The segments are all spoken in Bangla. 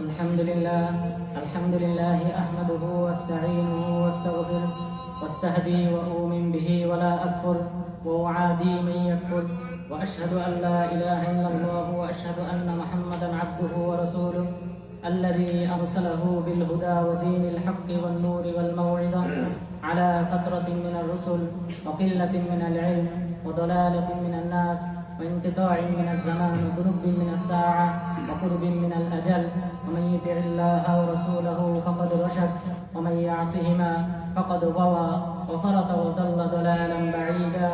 الحمد لله الحمد لله أحمده وأستعينه وأستغفره وأستهدي وأؤمن به ولا أكفر وأعادي من يكفر وأشهد أن لا إله إلا الله وأشهد أن محمدا عبده ورسوله الذي أرسله بالهدى ودين الحق والنور والموعظة على فترة من الرسل وقلة من العلم وضلالة من الناس وانقطاع من الزمان وقرب من الساعة وقرب من الأجل ومن يطع الله ورسوله فقد رشد ومن يعصهما فقد غوى وفرط وضل ضلالا بعيدا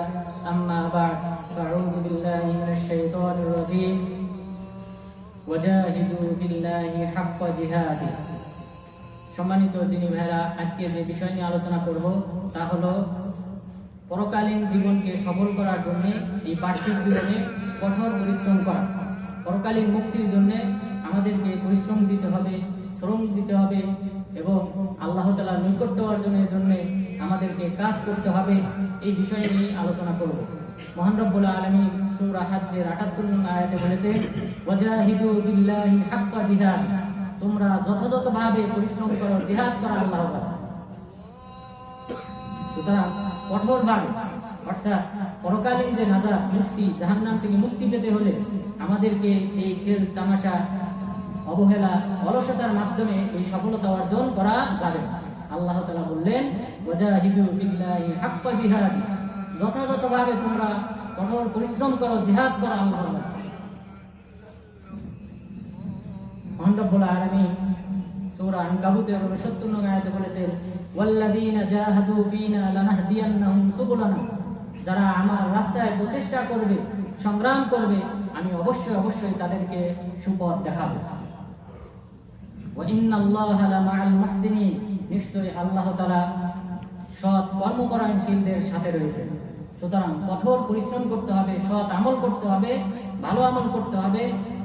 أما بعد فأعوذ بالله من الشيطان الرجيم وجاهدوا في الله حق جهاده সম্মানিত দিনী ভাইরা আজকে যে বিষয় নিয়ে আলোচনা করব তা হলো পরকালীন জীবনকে সফল করার জন্য, এই পার্থিব জীবনে কঠোর পরিশ্রম করা। পরকালীন মুক্তির জন্য আমাদেরকে পরিশ্রম দিতে হবে, শ্রম দিতে হবে এবং আল্লাহ তালার নৈকট্য অর্জনের জন্য আমাদেরকে কাজ করতে হবে, এই বিষয়ে নিয়ে আলোচনা করব। মহান আলমী সূরা হাজ্জের আটাত্তর নং আয়াতে বলেছে তোমরা যথাযথভাবে পরিশ্রম করো, জিহাদ করো আল্লাহর রাস্তায় সুতরাং কঠোরভাবে অর্থাৎ পরকালীন যে নাজাত, মুক্তি, জাহান্নাম থেকে মুক্তি পেতে হলে আমাদেরকে এই খেল, তামাশা, অবহেলা, অলসতার মাধ্যমে এই সফলতা অর্জন করা যাবে। না। আল্লাহ তাআলা বললেন যথাযথভাবে তোমরা কঠোর পরিশ্রম করো, জিহাদ করো আল্লাহর রাস্তায় মহান রব্বুল আলামিন সূরা আনকাবুতের 69 নং আয়াতে বলেছেন ওয়াল্লাযীনা জাহাদু ফীনা লানাহদিয়ান্নাহুম সুবুলানা, যারা আমার রাস্তায় প্রচেষ্টা করবে, সংগ্রাম করবে, আমি অবশ্যই অবশ্যই তাদেরকে সুপথ দেখাবো। নিশ্চয়ই আল্লাহ সৎ সাথে রয়েছেন সুতরাং কঠোর পরিশ্রম করতে হবে, সৎ আমল করতে হবে, ভালো আমল করতে হবে,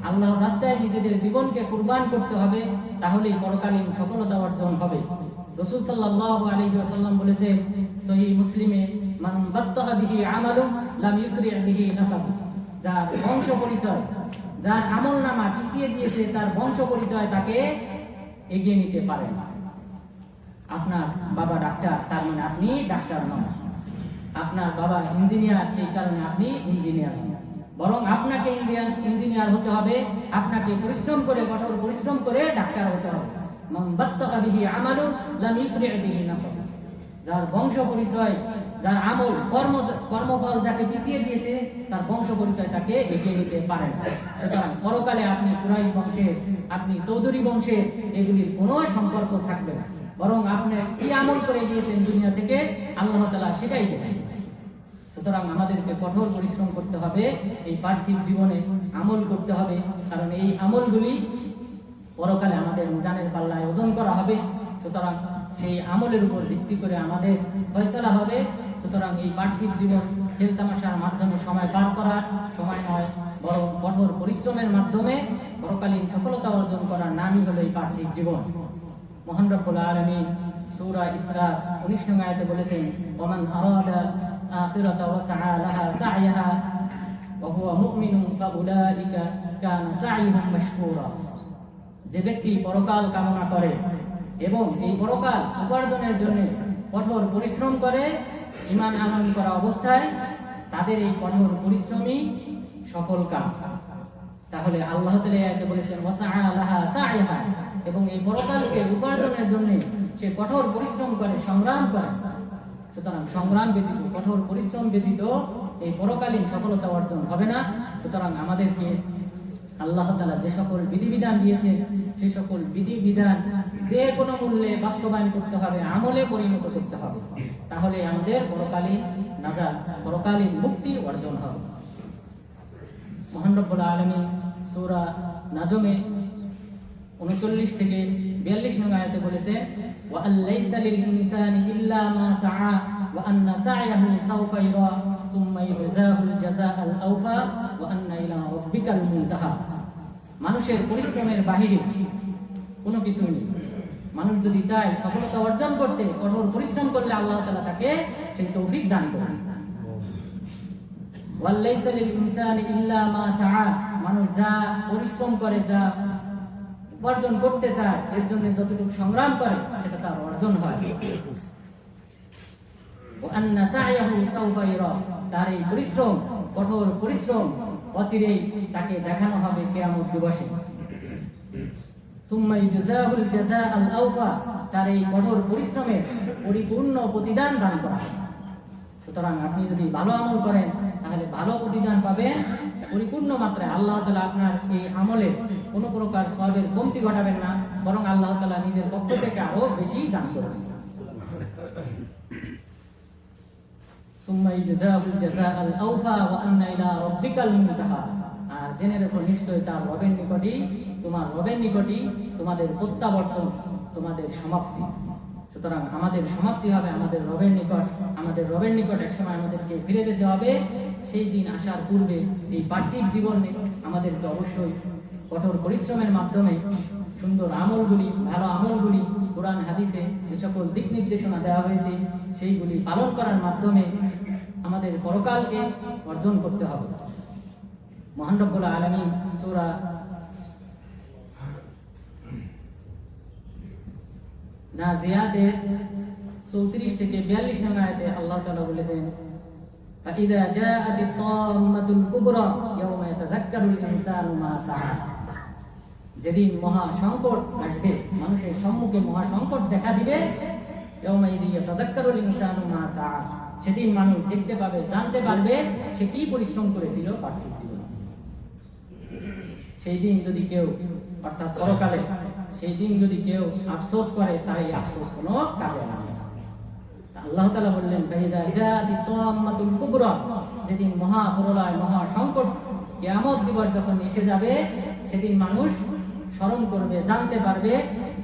আল্লাহর রাস্তায় নিজেদের জীবনকে কুরবান করতে হবে, তাহলেই পরকালীন সফলতা অর্জন হবে। রসুল সাল্লাল্লাহু আলাইহি ওয়াসাল্লাম বলেছে সহিহ মুসলিমে, মান বাত্তাহা বিহি আমালু, লাম ইউসরি বিহি নাসাবু। যার বংশ পরিচয় যার আমল নামা পিছিয়ে দিয়েছে, তার বংশ পরিচয় তাকে এগিয়ে নিতে পারে না। আপনার বাবা ডাক্তার, তার মানে আপনি ডাক্তার নন। আপনার বাবা ইঞ্জিনিয়ার, এই কারণে আপনি ইঞ্জিনিয়ার। বরং আপনাকে ইঞ্জিনিয়ার ইঞ্জিনিয়ার হতে হবে, আপনাকে পরিশ্রম করে, কঠোর পরিশ্রম করে ডাক্তার হতে হবে। আমালু যার বংশ পরিচয়, যার আমল, কর্ম, কর্মফল যাকে পিছিয়ে দিয়েছে, তার বংশ পরিচয় তাকে এগিয়ে নিতে পারে সুতরাং পরকালে আপনি কুরাইশ বংশের আপনি চৌধুরী বংশের এগুলির কোনো সম্পর্ক থাকবে না। বরং আপনি কি আমল করে গিয়েছেন দুনিয়া থেকে, আল্লাহ তালা সেটাই দেবেন সুতরাং আমাদেরকে কঠোর পরিশ্রম করতে হবে, এই পার্থিব জীবনে আমল করতে হবে। কারণ এই আমলগুলি পরকালে আমাদের মিজানের পাল্লায় ওজন করা হবে। সুতরাং সেই আমলের উপর ভিত্তি করে আমাদের ফয়সলা হবে। সুতরাং এই পার্থিব জীবন খেল তামাশার মাধ্যমে সময় পার করার, সময় নয়, বরং কঠোর পরিশ্রমের মাধ্যমে বড়কালীন সফলতা অর্জন করার নামই হলো এই পার্থিব জীবন। মহান আলামিন সূরা ইসরা 19 নং আয়াতে বলেছেন, ওমান যে ব্যক্তি পরকাল কামনা করে এবং এই পরকাল উপার্জনের জন্য কঠোর পরিশ্রম করে ইমান আনয়ন করা অবস্থায় তাদের এই কঠোর পরিশ্রমই সফল কাম। তাহলে আল্লাহ বলেছেন এবং এই পরকালকে উপার্জনের জন্য সে কঠোর পরিশ্রম করে, সংগ্রাম করে। সুতরাং সংগ্রাম ব্যতীত, কঠোর পরিশ্রম ব্যতীত এই পরকালীন সফলতা অর্জন হবে না। সুতরাং আমাদেরকে আল্লাহ তাআলা যে সকল বিধিবিধান দিয়েছে, সে সকল বিধিবিধান যে কোনো মূল্যে বাস্তবায়ন করতে হবে, আমলে পরিণত করতে হবে, তাহলে আমাদের পরকালীন নাজাত, পরকালীন মুক্তি অর্জন হবে। মহান রব্বুল আলামিন সূরা নাজমে 39 থেকে 42 নং আয়াতে বলেছে আওফা, ওয়া আন্না ইলা রাব্বিকাল মুনতাহা। মানুষের পরিশ্রমের বাহিরে কোনো কিছু নেই। মানুষ যদি চায় সফলতা অর্জন করতে, কঠোর পরিশ্রম করলে আল্লাহ তালা তাকে সেই তৌফিক দান করেন। মানুষ যা পরিশ্রম করে, যা উপার্জন করতে চায়, এর জন্য যতটুকু সংগ্রাম করে, সেটা তার অর্জন হয়। তার এই পরিশ্রম, কঠোর পরিশ্রম অচিরেই তাকে দেখানো হবে কেয়ামত দিবসে। তার এই কঠোর পরিশ্রমে পরিপূর্ণ প্রতিদান দান করা সুতরাং আপনি যদি ভালো আমল করেন, তাহলে ভালো প্রতিদান পাবেন। পরিপূর্ণ মাত্রায় আল্লাহ তালা আপনার এই আমলে কোনো প্রকার সবের কমতি ঘটাবেন না, বরং আল্লাহ তালা নিজের পক্ষ থেকে আরও বেশি দান করবেন। আর জেনে রেখো নিশ্চয় তার রবের নিকটই তোমার রবের নিকটই তোমাদের প্রত্যাবর্তন, তোমাদের সমাপ্তি। সুতরাং আমাদের সমাপ্তি হবে আমাদের রবের নিকট। আমাদের রবের নিকট একসময় আমাদেরকে ফিরে যেতে হবে। সেই দিন আসার পূর্বে এই পার্থিব জীবনে আমাদেরকে অবশ্যই কঠোর পরিশ্রমের মাধ্যমে সুন্দর আমলগুলি, ভালো আমলগুলি কোরআন, হাদিসে যে সকল দিক নির্দেশনা দেওয়া হয়েছে, সেইগুলি পালন করার মাধ্যমে আমাদের পরকালকে অর্জন করতে হবে। মহান রব্বুল আলামিন সূরা নাজিয়াতের 34 থেকে 42 নং আয়াতে আল্লাহ তাআলা বলেছেন فإذا جاءت الطامة الكبرى يوم يتذكر الإنسان ما سعى যেদিন মহা সংকট আসবে মানুষের সম্মুখে মহা সংকট দেখা দিবে ইয়াউমাইযি ইয়াতাযাক্কারুল ইনসানু মা সাআ সেদিন মানুষ দেখতে পাবে জানতে পারবে সে কি পরিশ্রম করেছিল পার্থিব জীবনে সেই দিন যদি কেউ অর্থাৎ পরকালে সেই দিন যদি কেউ আফসোস করে তার এই আফসোস কোনো কাজে না। আল্লাহ তাআলা বললেন যেদিন মহা প্রলয় মহা সংকট দিবস যখন এসে যাবে, সেদিন মানুষ স্মরণ করবে, জানতে পারবে,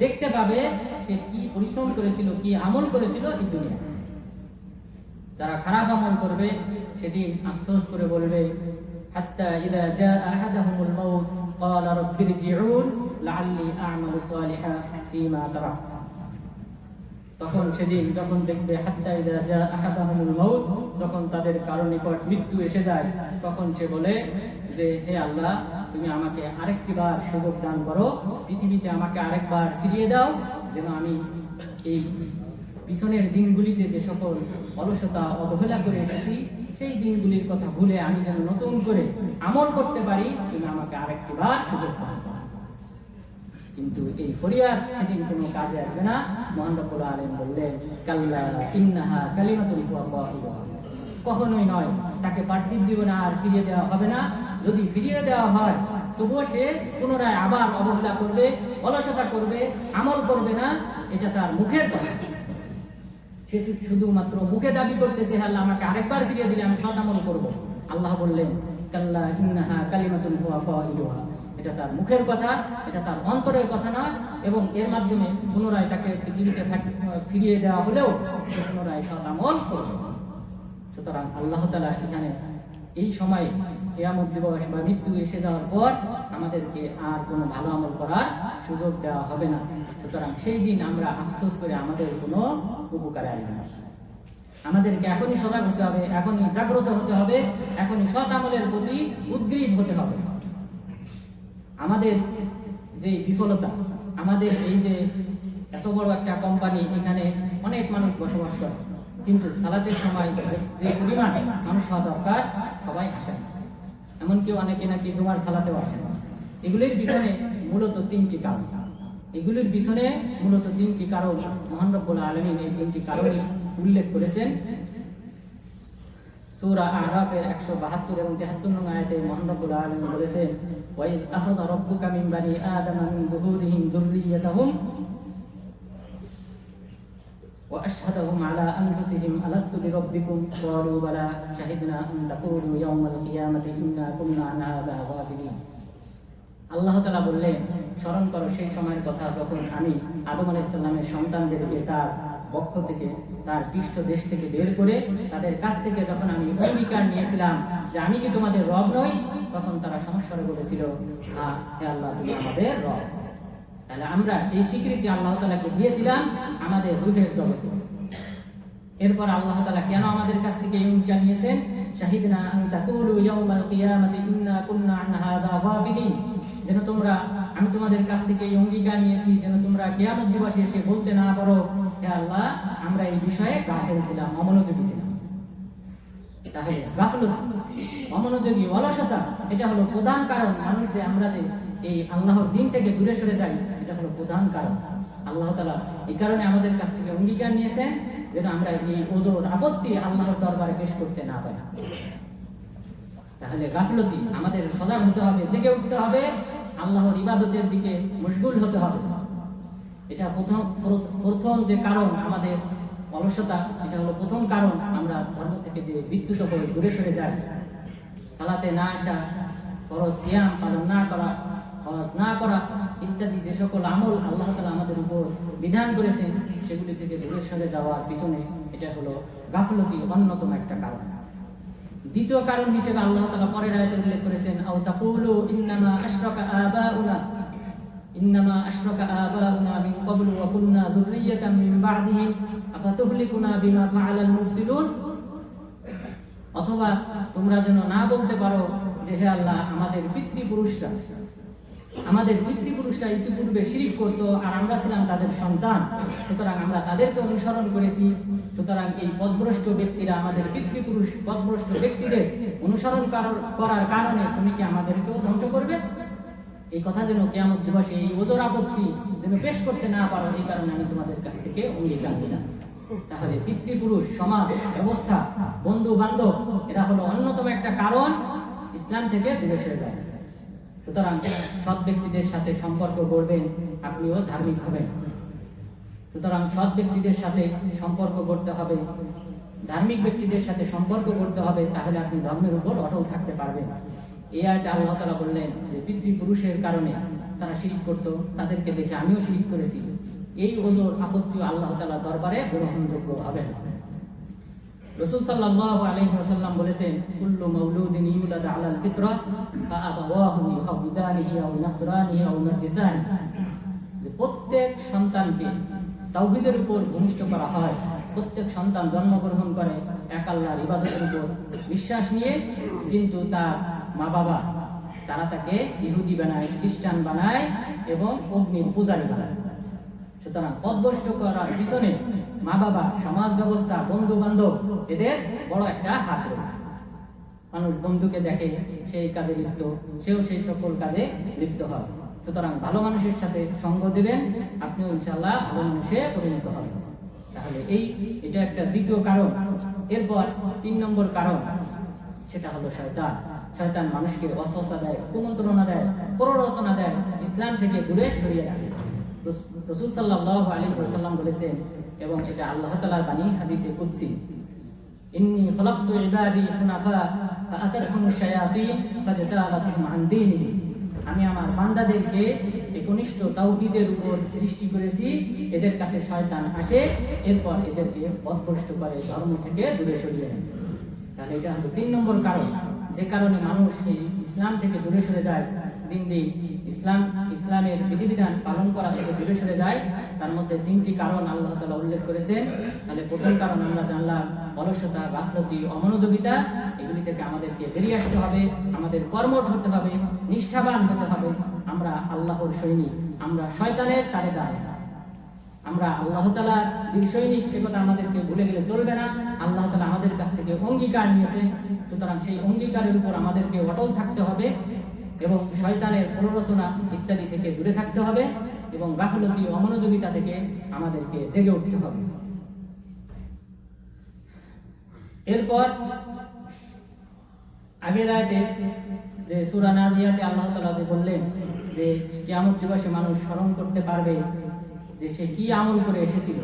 দেখতে পাবে সে কি পরিশ্রম করেছিল, কি আমল করেছিল এই দুনিয়া যারা খারাপ আমল করবে, সেদিন আফসোস করে বলবে, হাত্তা জা আহাদাহুমুল মাউত। قال رب ارجعون لعلي اعمل صالحا فيما تركت তখন সেদিন যখন দেখবে হাত্তা ইদা জা আহাদাহুমুল মাউত যখন তাদের কারো নিকট মৃত্যু এসে যায় তখন সে বলে যে হে আল্লাহ তুমি আমাকে আরেকটি বার সুযোগ দান করো পৃথিবীতে আমাকে আরেকবার ফিরিয়ে দাও যেন আমি এই পিছনের দিনগুলিতে যে সকল অলসতা অবহেলা করে এসেছি সেই দিনগুলির কথা ভুলে আমি যেন নতুন করে আমল করতে পারি, তুমি আমাকে আরেকটি বার সুযোগ দান কিন্তু এই ফরিয়াদ সেদিন কোনো কাজে আসবে না। মহান রব্বুল আলামিন বললেন, কাল্লা ইন্নাহা কালিমাতুল কখনোই নয়, তাকে পার্থিব জীবনে আর ফিরিয়ে দেওয়া হবে না। যদি ফিরিয়ে দেওয়া হয়, তবুও সে পুনরায় আবার অবহেলা করবে, অলসতা করবে, আমল করবে না, এটা তার মুখের কথা। সে শুধুমাত্র মুখে দাবি করতেছে আল্লাহ, আমাকে আরেকবার ফিরিয়ে দিলে আমি সৎ আমল করব আল্লাহ বললেন, কাল্লা ইন্নাহা কালিমাতুন হুয়া কাইলুহা। এটা তার মুখের কথা, এটা তার অন্তরের কথা না, এবং এর মাধ্যমে পুনরায় তাকে পৃথিবীতে ফিরিয়ে দেওয়া হলেও পুনরায় সৎ আমল করবে সুতরাং আল্লাহ তালা এখানে এই সময়ে কেয়ামত দিবস বা মৃত্যু এসে যাওয়ার পর আমাদেরকে আর কোনো ভালো আমল করার সুযোগ দেওয়া হবে না। সুতরাং সেই দিন আমরা আফসোস করে আমাদের কোনো উপকারে আসবে না। আমাদেরকে এখনই সজাগ হতে হবে, এখনই জাগ্রত হতে হবে, এখনই সৎ আমলের প্রতি উদ্গ্রীব হতে হবে। আমাদের যে বিফলতা, আমাদের এই যে এত বড় একটা কোম্পানি এখানে অনেক মানুষ বসবাস করে। কিন্তু সালাতের সময় যে পরিমাণ মানুষ হওয়া দরকার, সবাই আসে। এমনকি অনেকে নাকি জুমার সালাতেও আসে না। এগুলির পিছনে মূলত তিনটি কারণ। এগুলির পিছনে মূলত তিনটি কারণ মহান রব্বুল আলমিন এই তিনটি কারণই উল্লেখ করেছেন। সূরা আহরাফের 172 এবং 73 নং আয়াতে মহান আলামিন বলেছেন, ওয়া ইয আখাযা মিন আশহাদাহুম আলা আনফুসিহিম আলাস্তু বিরাব্বিকুম ক্বালু বালা শাহিদনা আন তাকুলু ইয়াওমাল কিয়ামাতি ইন্না কুন্না আন হাযা গাফিলিন আল্লাহ তাআলা বললেন, স্মরণ করো সেই সময়ের কথা যখন আমি আদম আলাইহিস সালামের সন্তানদেরকে তার পক্ষ থেকে, তার পৃষ্ঠ দেশ থেকে বের করে তাদের কাছ থেকে যখন আমি অঙ্গীকার নিয়েছিলাম যে আমি কি তোমাদের রব নই, তখন তারা সমস্যারে হ্যাঁ আল্লাহ, তুমি আমাদের রব। তাহলে আমরা এই স্বীকৃতি আল্লাহ তাআলাকে দিয়েছিলাম আমাদের রূহের জগতে। এরপর আল্লাহ তাআলা কেন আমাদের কাছ থেকে এই অঙ্গীকার নিয়েছেন? শাহিদনা ইন্না কুন্না যেন তোমরা, আমি তোমাদের কাছ থেকে এই অঙ্গীকার নিয়েছি, যেন তোমরা কিয়ামত দিবসে এসে বলতে না পারো, হে আল্লাহ, আমরা এই বিষয়ে গাফেল ছিলাম, অমনোযোগী ছিলাম। তাহলে গাফলত, অমনোযোগী অলসতা, এটা হলো প্রধান কারণ মানুষ যে আমরা যে এই আল্লাহর দিন থেকে দূরে সরে যাই, এটা হলো প্রধান কারণ। আল্লাহ তালা এই কারণে আমাদের কাছ থেকে অঙ্গীকার নিয়েছেন যেন আমরা এই ওজোর আপত্তি আল্লাহর দরবারে পেশ করতে না পারি। তাহলে গাফলতি আমাদের সজাগ হতে হবে, জেগে উঠতে হবে, আল্লাহর ইবাদতের দিকে মশগুল হতে হবে। এটা প্রথম প্রথম যে কারণ আমাদের অলসতা, এটা হলো প্রথম কারণ আমরা ধর্ম থেকে যে বিচ্যুত করে দূরে সরে যাই। সালাতে না আসা, ফরজ সিয়াম পালন না করা না করা ইত্যাদি যে সকল আমল আল্লাহ তালা আমাদের উপর বিধান করেছেন, সেগুলি থেকে দূরে সরে যাওয়ার পিছনে এটা হলো গাফলতি অন্যতম একটা কারণ। দ্বিতীয় কারণ হিসেবে আল্লাহ তালা পরের আয়তে উল্লেখ করেছেন, আও ইন্নামা ইন্নামা মিন বা'দিহিম, আফাতুহলিকুনা বিমা ফাআলাল মুবতিলুন অথবা তোমরা যেন না বলতে পারো যে হে আল্লাহ, আমাদের পিতৃপুরুষরা আমাদের পিতৃপুরুষরা ইতিপূর্বে শিরিক করত আর আমরা ছিলাম তাদের সন্তান। সুতরাং আমরা তাদেরকে অনুসরণ করেছি। সুতরাং এই পদভ্রষ্ট ব্যক্তিরা আমাদের পিতৃপুরুষ পদভ্রষ্ট ব্যক্তিদের অনুসরণ করার- কারণে তুমি কি আমাদেরকেও ধ্বংস করবে? এই কথা যেন কেয়ামত দিবসে এই ওজোর আপত্তি যেন পেশ করতে না পারো, এই কারণে আমি তোমাদের কাছ থেকে অঙ্গীকার দিলাম তাহলে পিতৃপুরুষ, সমাজ, ব্যবস্থা বন্ধু বান্ধব এরা হলো অন্যতম একটা কারণ ইসলাম থেকে দূরে সরে যায় সুতরাং সৎ ব্যক্তিদের সাথে সম্পর্ক গড়বেন, আপনিও ধার্মিক হবেন। সুতরাং সৎ ব্যক্তিদের সাথে সম্পর্ক করতে হবে। ধার্মিক ব্যক্তিদের সাথে সম্পর্ক করতে হবে, তাহলে আপনি ধর্মের উপর অটল থাকতে পারবেন। এই আয়টা আল্লাহ তালা বললেন যে, পিতৃপুরুষের কারণে তারা শিরিক করতো, তাদেরকে দেখে আমিও শিরিক করেছি। এই ওজোর আপত্তি আল্লাহ তালা দরবারে গ্রহণযোগ্য হবে না। রসুল সাল্লাল্লাহু আলাইহি ওয়াসাল্লাম বলেছেন, কুল্লু মাউলুদিন ইউলাদ আলাল ফিতরা, ফাআবাওয়াহু ইউহাবিদানিহি আও নাসরানিহি আও নাজিসানি প্রত্যেক সন্তানকে তাওহীদের উপর ভূমিষ্ঠ করা হয়। প্রত্যেক সন্তান জন্মগ্রহণ করে এক আল্লাহর ইবাদতের উপর বিশ্বাস নিয়ে, কিন্তু তার মা বাবা তারা তাকে ইহুদি বানায়, খ্রিস্টান বানায় এবং অগ্নির পূজারী বানায়। সুতরাং পদভষ্ট করার পিছনে মা বাবা সমাজ ব্যবস্থা বন্ধু বান্ধব এদের বড় একটা হাত রয়েছে। মানুষ বন্ধুকে দেখে সেই কাজে লিপ্ত, সেও সেই সকল কাজে লিপ্ত হয়। সুতরাং ভালো মানুষের সাথে সঙ্গ দেবেন, আপনিও ইনশাল্লাহ ভালো মানুষে পরিণত হবেন। তাহলে এই, এটা একটা দ্বিতীয় কারণ। এরপর তিন নম্বর কারণ, সেটা হলো শয়তান। শয়তান মানুষকে অসহসা দেয়, কুমন্ত্রণা দেয়, প্ররোচনা দেয়, ইসলাম থেকে দূরে সরিয়ে রাখে। রসুল সাল্লাল্লাহু আলাইহি ওয়াসাল্লাম বলেছেন, এবং এটা আল্লাহ তাআলার বাণী, হাদিসে কুদসি আমি আমার বান্দাদেরকে একনিষ্ঠ তাওহীদের উপর সৃষ্টি করেছি, এদের কাছে শয়তান আসে, এরপর এদেরকে পথভ্রষ্ট করে ধর্ম থেকে দূরে সরিয়ে নেয়। তাহলে এটা হলো তিন নম্বর কারণ, যে কারণে মানুষ এই ইসলাম থেকে দূরে সরে যায়। ইসলাম, ইসলামের বিধিবিধান পালন করা থেকে দূরে সরে যায়। তার মধ্যে তিনটি কারণ আল্লাহ তাআলা উল্লেখ করেছেন। তাহলে প্রথম কারণ আমরা জানলাম অলসতা অমনোযোগিতা, এগুলি থেকে আমাদেরকে বেরিয়ে আসতে হবে, আমাদের কর্মঠ হতে হবে, নিষ্ঠাবান হতে হবে। আমরা আল্লাহর সৈনিক, আমরা শয়তানের তারে দাঁড় আমরা আল্লাহ তালা বীর সৈনিক, সে কথা আমাদেরকে ভুলে গেলে চলবে না। আল্লাহ তালা আমাদের কাছ থেকে অঙ্গীকার নিয়েছে। সুতরাং সেই অঙ্গীকারের উপর আমাদেরকে অটল থাকতে হবে। এবং শয়তানের প্ররোচনা ইত্যাদি থেকে দূরে থাকতে হবে এবং গাফলতি অমনোযোগিতা থেকে আমাদেরকে জেগে উঠতে হবে। এরপর আগের আয়তে যে সূরা নাজিয়াতে আল্লাহ তাআলা যে বললেন যে কিয়ামত দিবসে মানুষ স্মরণ করতে পারবে যে সে কি আমল করে এসেছিল।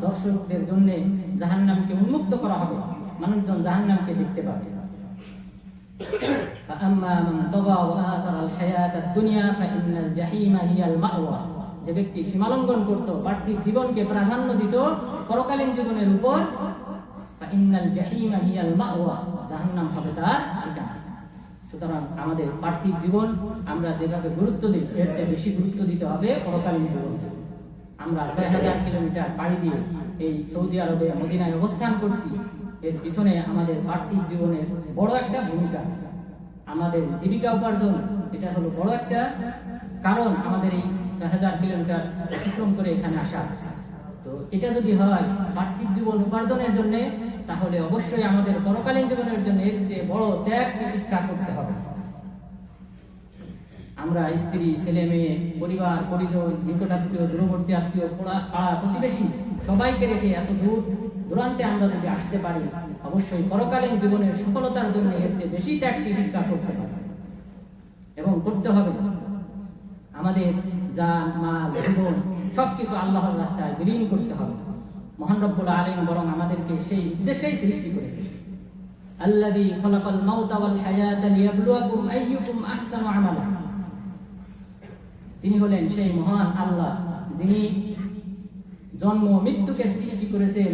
দর্শকদের জন্য জাহান্নামকে উন্মুক্ত করা হবে। মানুষজন জাহান্নামকে দেখতে পাবে। فأما من طغى وآثر الحياة الدنيا فإن الجحيم هي المأوى যে ব্যক্তি সীমালঙ্ঘন করত পার্থিব জীবনকে প্রাধান্য দিত পরকালীন জীবনের উপর ফাইন্নাল জাহিমা হিয়াল মাওয়া জাহান্নাম হবে তার ঠিকানা সুতরাং আমাদের পার্থিব জীবন আমরা যেভাবে গুরুত্ব দিই এর চেয়ে বেশি গুরুত্ব দিতে হবে পরকালীন জীবন আমরা ছয় হাজার কিলোমিটার পাড়ি দিয়ে এই সৌদি আরবে মদিনায় অবস্থান করছি এর পিছনে আমাদের পার্থিব জীবনের বড় একটা ভূমিকা আছে। আমাদের জীবিকা উপার্জন, এটা হলো বড় একটা কারণ আমাদের এই ছয় হাজার কিলোমিটার অতিক্রম করে এখানে আসা। তো এটা যদি হয় পার্থিব জীবন উপার্জনের জন্য, তাহলে অবশ্যই আমাদের পরকালীন জীবনের জন্য এর চেয়ে বড় ত্যাগ প্রতীক্ষা করতে হবে। আমরা স্ত্রী, ছেলে, মেয়ে, পরিবার, পরিজন, নিকটাত্মীয়, দূরবর্তী আত্মীয়, পড়া পাড়া প্রতিবেশী সবাইকে রেখে এত দূর দূরান্তে আমরা যদি আসতে পারি, অবশ্যই পরকালীন জীবনের সফলতার জন্য এর চেয়ে বেশি ত্যাগ প্রতিজ্ঞা করতে পারি এবং করতে হবে। আমাদের জান, মাল, জীবন, সবকিছু আল্লাহর রাস্তায় বিলীন করতে হবে। মহান আলামিন বরং আমাদেরকে সেই উদ্দেশ্যেই সৃষ্টি করেছে আল্লাযী খলাকাল মাউতা ওয়াল লিয়াবলুয়াকুম আইয়ুকুম আহসানু আমালা। তিনি হলেন সেই মহান আল্লাহ, যিনি জন্ম, মৃত্যুকে সৃষ্টি করেছেন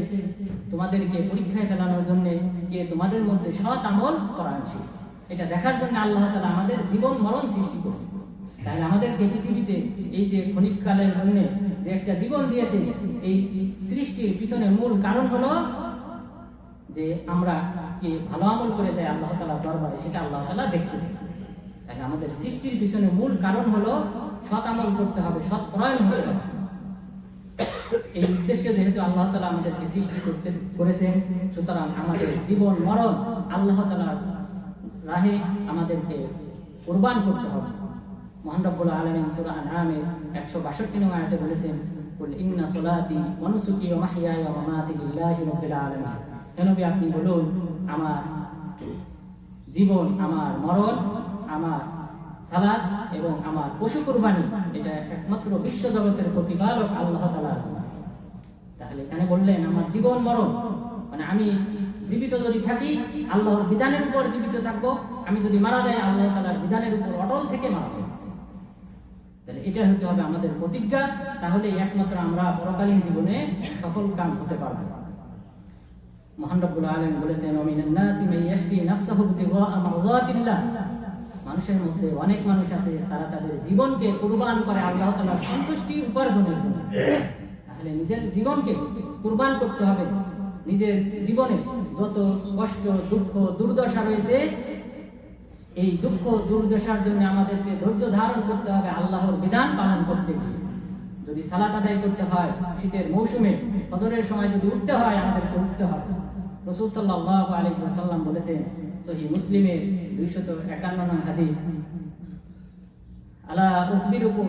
তোমাদেরকে পরীক্ষায় ফেলানোর জন্য কে তোমাদের মধ্যে সৎ আমল করানছে এটা দেখার জন্য আল্লাহ তালা আমাদের জীবন মরণ সৃষ্টি করেছে। তাহলে আমাদেরকে পৃথিবীতে এই যে ক্ষণিককালের জন্য যে একটা জীবন দিয়েছে, এই সৃষ্টির পিছনে মূল কারণ হলো যে আমরা কি ভালো আমল করে যাই আল্লাহ তাআলা দরবারে, সেটা আল্লাহ তাআলা দেখতেছে। তাহলে আমাদের সৃষ্টির পিছনে মূল কারণ হলো সৎ আমল করতে হবে, সৎ প্রয়ণ হতে হবে। এই উদ্দেশ্যে যেহেতু আল্লাহ তালা আমাদেরকে সৃষ্টি করতে করেছেন, সুতরাং আমাদের জীবন, মরণ আল্লাহ তালার রাহে আমাদেরকে কোরবান করতে হবে মহান রব্বুল আলামিন সূরা আনআমের 162 নং আয়াতে বলেছেন ইন্না মাহইয়ায়া ওয়া মামাতি নবী, আপনি বলুন, আমার জীবন, আমার মরণ, আমার সালাত এবং আমার পশু কুরবানি এটা একমাত্র বিশ্ব জগতের প্রতিপালক আল্লাহ জন্য। তাহলে এখানে বললেন, আমার জীবন মরণ। মানে আমি জীবিত যদি থাকি, আল্লাহর বিধানের উপর জীবিত থাকব, আমি যদি মারা যাই, আল্লাহ তাআলার বিধানের উপর অটল থেকে মারা যাই। তাহলে এটা হতে হবে আমাদের প্রতিজ্ঞা। তাহলে একমাত্র আমরা পরকালীন জীবনে সফল কাম হতে পারব। মহান রব্বুল আলামিন বলেছেন, ওমিনান নাসি ইয়াশরি নাফসাহু ইবতিগা মারদাতিল্লাহ। মানুষের মধ্যে অনেক মানুষ আছে, তারা তাদের জীবনকে কুরবান করে আল্লাহ তাআলার সন্তুষ্টি উপার্জনের জন্য। তাহলে নিজের জীবনকে কুরবান করতে হবে। নিজের জীবনে যত কষ্ট, দুঃখ, দুর্দশা রয়েছে, এই দুঃখ, দুর্দশার জন্য আমাদেরকে ধৈর্য ধারণ করতে হবে আল্লাহর বিধান পালন করতে গিয়ে। যদি সালাত আদায় করতে হয়, শীতের মৌসুমে, ফজরের সময় যদি উঠতে হয়, আমাদেরকে উঠতে হবে। রসুল সাল্লাল্লাহু আলাইহি ওয়াসাল্লাম বলেছেন সহি মুসলিমের 251 একান্ন হাদিস, আলা উখবিরুকুম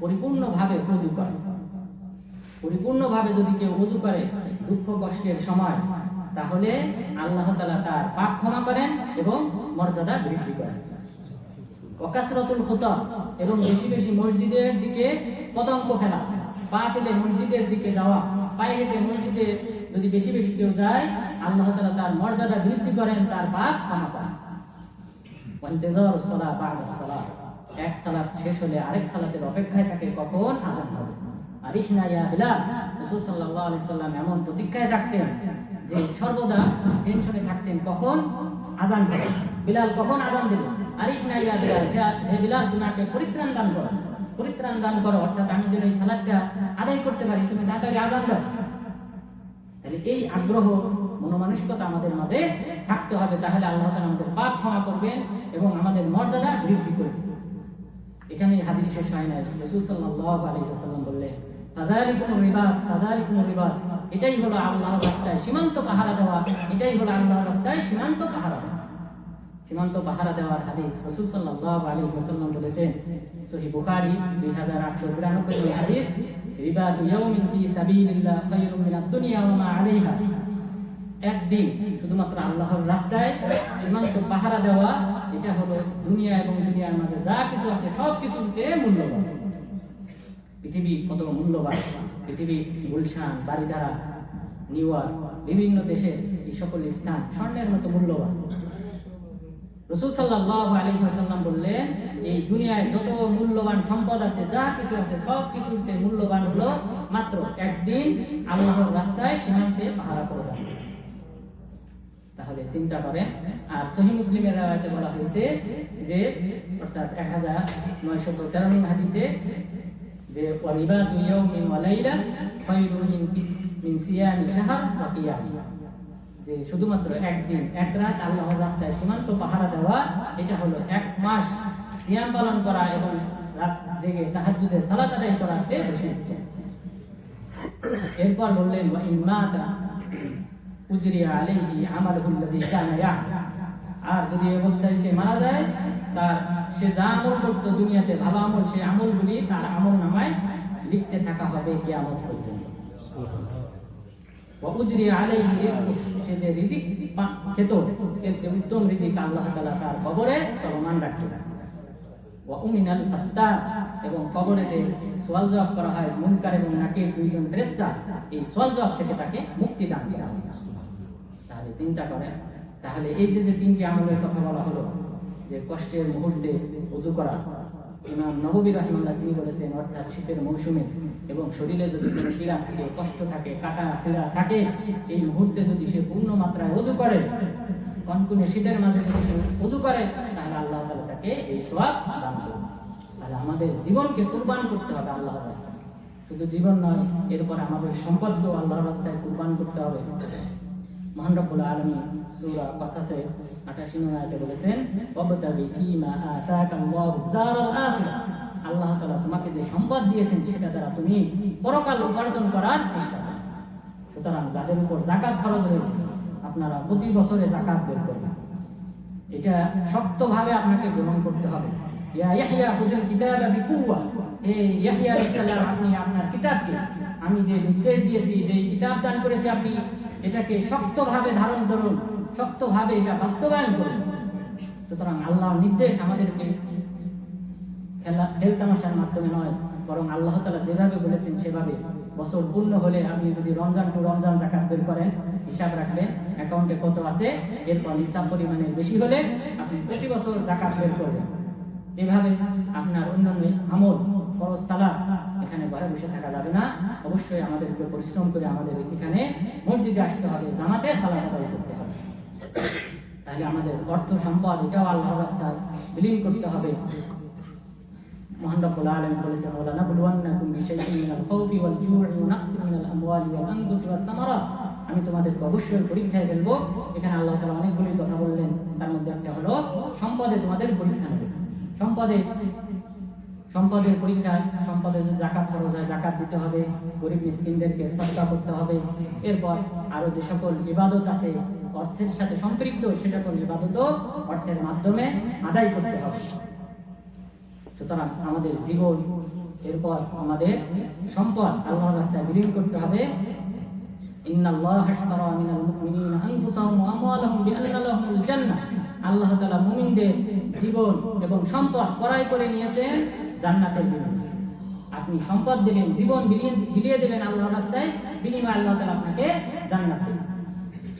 পরিপূর্ণভাবে উজু করে। পরিপূর্ণভাবে যদি কেউ উজু করে দুঃখ, কষ্টের সময়, তাহলে আল্লাহ তাআলা তার পাপ ক্ষমা করেন এবং মর্যাদা বৃদ্ধি করেন। অকাসরতুল খুতা এবং বেশি বেশি মসজিদের দিকে কদম্ব ফেলা পা ফেলে মসজিদের দিকে যাওয়া, পায়ে হেঁটে মসজিদে যদি বেশি বেশি কেউ যায়, আল্লাহ তাআলা তার মর্যাদা বৃদ্ধি করেন, তার পাপ ক্ষমা করেন। এক সালাত শেষ হলে আরেক সালাতের অপেক্ষায় থাকে কখন? আজান হবে। ইয়া বিলাল, রাসূল সাল্লাল্লাহু আলাইহি সাল্লাম এমন প্রতীক্ষায় থাকতেন যে সর্বদা টেনশনে থাকতেন কখন? আজান হবে। বিলাল কখন আজান দেবে ইয়া বিলাল, হে- বিলাল পরিত্রাণ দান করো। পরিত্রাণ দান করো, অর্থাৎ আমি যেন এই সালাতটা আদায় করতে পারি, তুমি তাড়াতাড়ি আজান দাও। তাহলে এই আগ্রহ মনোমানসিকতা আমাদের মাঝে থাকতে হবে। তাহলে আল্লাহ তাআলা আমাদের পাপ ক্ষমা করবেন এবং আমাদের মর্যাদা বৃদ্ধি করবেন। এখানে হাদিস শেষ হয় না রাসূল সাল্লাল্লাহু আলাইহি ওয়াসাল্লাম বললেন এটাই হলো আল্লাহর রাস্তায় সীমান্ত পাহারা দেওয়া, এটাই হলো আল্লাহর রাস্তায় সীমান্ত পাহারা দেওয়া। সীমান্ত পাহারা দেওয়ার হাদিস রাসূল সাল্লাল্লাহু আলাইহি ওয়াসাল্লাম বলেছেন সহিহ বুখারী 2892 নম্বর হাদিস রিবাতু ইয়াউমিন ফি সাবিলিল্লাহ খায়রুম মিনাদ দুনিয়া ওয়া মা আলাইহা। একদিন শুধুমাত্র আল্লাহর রাস্তায় সীমান্ত পাহারা দেওয়া এটা হলো দুনিয়া এবং দুনিয়ার মাঝে যা কিছু আছে, সব কিছুর চেয়ে মূল্যবান। পৃথিবী কত মূল্যবান। পৃথিবী গুলশান বাড়িধারা নিউ ইয়র্ক, বিভিন্ন দেশের এই সকল স্থান স্বর্ণের মতো মূল্যবান। রসুল সাল্লাহ আলহিহাসাল্লাম বললেন, এই দুনিয়ায় যত মূল্যবান সম্পদ আছে, যা কিছু আছে, সব কিছুর চেয়ে মূল্যবান হলো মাত্র একদিন আল্লাহর রাস্তায় সীমান্তে পাহারা করে। তাহলে চিন্তা করেন আর সহি মুসলিমের রায়তে বলা হয়েছে যে, অর্থাৎ এক হাজার নয়শো তেরো হাদিসে যে লাইলা খায়রুম মিন মিন যে, শুধুমাত্র একদিন, এক রাত আল্লাহর রাস্তায় সীমান্ত পাহারা দেওয়া, এটা হলো এক মাস সিয়াম পালন করা এবং রাত জেগে তাহাজ্জুদের সালাত আদায় করার চেয়ে বেশি। এরপর বললেন ইন মাতা উজরিয়া আলাইহি আমালুহু আল্লাযী কানা ইয়া'মাল আর যদি অবস্থায় সে মারা যায়, তার সে যা আমল করতো দুনিয়াতে, ভালো আমল সেই আমলগুলি তার আমল নামায় লিখতে থাকা হবে কিয়ামত পর্যন্ত। উজরিয়া আলাইহি রিজকু সে যে রিজিক খেত, এর যে উত্তম রিজিক আল্লাহ তাআলা তার কবরে চলমান রাখছে ওয়া উমিনাল ফাত্তা এবং কবরে যে সওয়াল জবাব করা হয় মুনকার এবং নাকির দুইজন ফেরেশতা, এই সওয়াল জবাব থেকে তাকে মুক্তি দান করা হয়। তাহলে চিন্তা করেন। তাহলে এই যে যে তিনটি আমলের কথা বলা হলো, যে কষ্টের মুহূর্তে উজু করা, ইমাম নববী রহমাল্লাহ তিনি বলেছেন, অর্থাৎ শীতের মৌসুমে এবং শরীরে যদি কোনো পীড়া থাকে, কষ্ট থাকে, কাটা, ছিঁড়া থাকে, এই মুহূর্তে যদি সে পূর্ণ মাত্রায় উজু করে, কনকুনে শীতের মাঝে যদি সে উজু করে, তাহলে আল্লাহ তাআলা তাকে এই সোয়াব দান করবে তাহলে আমাদের জীবনকে কুরবান করতে হবে আল্লাহর রাস্তায়। শুধু জীবন নয়, এরপর আমাদের সম্পদকেও আল্লাহর রাস্তায় কুরবান করতে হবে। মহান রব্বুল আলামিন সূরা কাসাসে 88 নম্বর বলেছেন, ওয়াবতাগি ফীমা আল্লাহ তাআলা তোমাকে যে সম্পদ দিয়েছেন, সেটা দ্বারা তুমি পরকাল উপার্জন করার চেষ্টা করো। সুতরাং যাদের উপর রয়েছে, আপনারা প্রতি বছরে জাকাত বের করবেন। এটা শক্তভাবে আপনাকে গ্রহণ করতে হবে। ইয়া ইয়াহইয়া বিকুওয়া। ইয়াহইয়া আলাইহিস সালাম, আপনি আপনার কিতাবকে, আমি যে নির্দেশ দিয়েছি, যে কিতাব দান করেছি আপনি এটাকে শক্তভাবে ধারণ করুন, শক্তভাবে এটা বাস্তবায়ন করুন। সুতরাং আল্লাহর নির্দেশ আমাদেরকে খেলা, খেল তামাশার মাধ্যমে নয়, বরং আল্লাহ তাআলা যেভাবে বলেছেন সেভাবে বছর পূর্ণ হলে আপনি যদি রমজান টু রমজান জাকাত বের করেন, হিসাব রাখবেন, অ্যাকাউন্টে কত আছে, এরপর হিসাব পরিমাণে বেশি হলে আপনি প্রতি বছর জাকাত বের করবেন। এভাবে আপনার অন্যান্য আমল খরচ সালাদ এখানে ঘরে বসে থাকা যাবে না। অবশ্যই আমাদেরকে পরিশ্রম করে আমাদের এখানে মসজিদে আসতে হবে, জামাতে সালাদ আদায় করতে হবে। তাহলে আমাদের অর্থ সম্পদ, এটাও আল্লাহর রাস্তায় বিলীন করতে হবে। আমি তোমাদেরকে অবশ্যই পরীক্ষায় ফেলব। এখানে আল্লাহ তাআলা অনেকগুলি কথা বললেন। তার মধ্যে একটা হলো, সম্পদে তোমাদের পরীক্ষা নেবে সম্পদে সম্পদের পরীক্ষা সম্পদের জাকাত খরচ হয়, জাকাত দিতে হবে, গরিব মিসকিনদেরকে সদকা করতে হবে। এরপর আরও যে সকল ইবাদত আছে, অর্থের সাথে সম্পৃক্ত, সে সকল ইবাদতও অর্থের মাধ্যমে আদায় করতে হবে। সুতরাং আমাদের জীবন, এরপর আমাদের সম্পদ আল্লাহর রাস্তায় বিলীন করতে হবে। আল্লাহ তাআলা মুমিনদের জীবন এবং সম্পদ ক্রয় করে নিয়েছেন। জান্নাতের বিনিময়ে আপনি সম্পদ দিলেন জীবন বিলিয়ে দেবেন আল্লাহর রাস্তায়, বিনিময়ে আল্লাহ তাআলা আপনাকে জান্নাত দেবেন।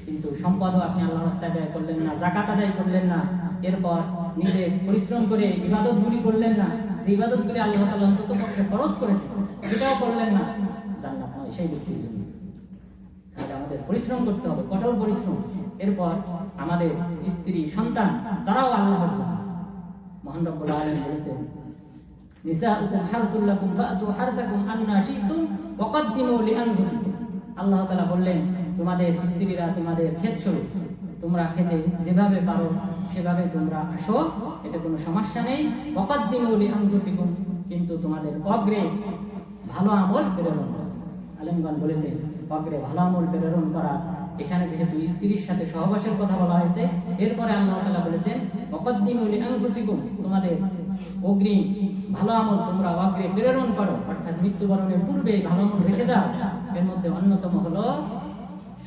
কিন্তু সম্পদও আপনি আল্লাহ রাস্তায় ব্যয় করলেন না জাকাত আদায় করলেন না। এরপর নিজে পরিশ্রম করে ইবাদতগুলি করলেন না। যে ইবাদতগুলি আল্লাহ তাআলা অন্তত পক্ষে খরচ করেছেন, সেটাও করলেন না। জান্নাত নয়, সেই ব্যক্তির জন্য। আমাদের পরিশ্রম করতে হবে, কঠোর পরিশ্রম। এরপর আমাদের স্ত্রী, সন্তান, তারাও আল্লাহর জন্য। মহান রব্বুল আলামিন বলেছেন নিসাউকুম হারসুল লাকুম ফাতু হারসাকুম আন্না শি'তুম ওয়া কদ্দিমু লিআনফুসিকুম। আল্লাহ তাআলা বললেন, তোমাদের স্ত্রীরা তোমাদের ক্ষেত স্বরূপ। তোমরা খেতে যেভাবে পারো, সেভাবে তোমরা আসো। এটা কোনো সমস্যা নেই। ওয়া কদ্দিমু লিআনফুসিকুম। কিন্তু তোমাদের অগ্রে ভালো আমল প্রেরণ করো। আলেমগণ বলেছে অগ্রে ভালো আমল প্রেরণ করা। এখানে যেহেতু স্ত্রীর সাথে সহবাসের কথা বলা হয়েছে, এরপরে আল্লাহ তাআলা বলেছেন, ওয়াকদ্দিমু লিআনফুসিকুম। তোমাদের অগ্রিম ভালো আমল তোমরা অগ্রে প্রেরণ করো। অর্থাৎ মৃত্যুবরণের পূর্বে ভালো আমল রেখে দাও। এর মধ্যে অন্যতম হলো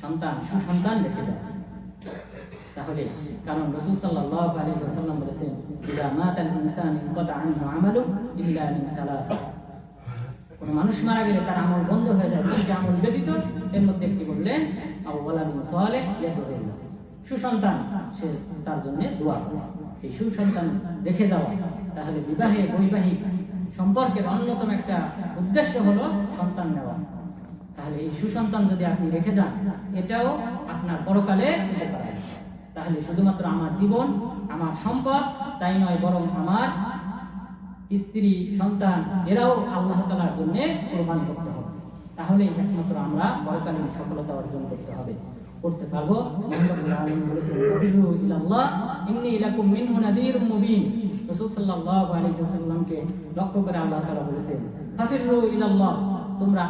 সন্তান, সুসন্তান রেখে দাও। তাহলে, কারণ রাসূল আলাইহি ওয়াসাল্লাম বলেছেন মাতাল ইনসান সালাসা। কোন মানুষ মারা গেলে তার আমল বন্ধ হয়ে যায়। তিনটি আমল ব্যতীত, এর মধ্যে একটি বললেন আউওয়ালাদিন সালেহ ইয়াদুল্লাহ সুসন্তান, সে তার জন্য দোয়া এই সুসন্তান রেখে যাওয়া তাহলে বিবাহে বৈবাহিক সম্পর্কের অন্যতম একটা উদ্দেশ্য হলো সন্তান নেওয়া। তাহলে এই সুসন্তান যদি আপনি রেখে যান, এটাও আপনার পরকালে তাহলে শুধুমাত্র আমার জীবন, আমার সম্পদ, তাই নয় বরং আমার স্ত্রী, সন্তান, এরাও আল্লাহ তালার জন্য কোরবান করতে হবে। তাহলে একমাত্র আমরা পরকালীন সফলতা অর্জন করতে হবে। করতে পারব। লক্ষ্য করে আল্লাহ তাআলা বলেছেন "ফাফিরু ইলাল্লাহ, তোমরা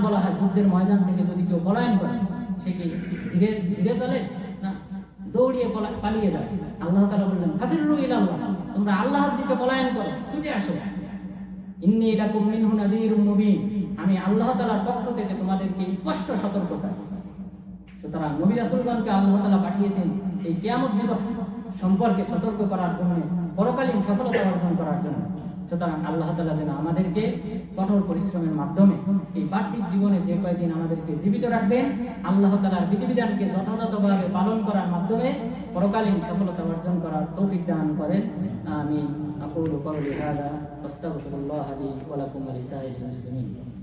বলা হয় যুদ্ধের ময়দান থেকে যদি কেউ পলায়ন করে সে কি ধীরে ধীরে চলে না দৌড়িয়ে পলা- পালিয়ে যায়? আল্লাহ বললেন ফাফিরু ইলাল্লাহ তোমরা আল্লাহর দিকে পলায়ন করো ছুটে আসো। আমি আল্লাহ তাআলার পক্ষ থেকে তোমাদেরকে স্পষ্ট সতর্কতা সুতরাং নবী রাসূলগণকে আল্লাহ তাআলা পাঠিয়েছেন এই কিয়ামত দিবস সম্পর্কে সতর্ক করার জন্য, পরকালীন সফলতা অর্জন করার জন্য। সুতরাং আল্লাহ তালা যেন আমাদেরকে কঠোর পরিশ্রমের মাধ্যমে এই পার্থিব জীবনে যে কয়দিন আমাদেরকে জীবিত রাখবেন, আল্লাহ তাআলার বিধিবিধানকে যথাযথভাবে পালন করার মাধ্যমে পরকালীন সফলতা অর্জন করার তৌফিক দান করেন। আমি আকুলু কওলি واستغفر الله لي ولكم ولسائر المسلمين.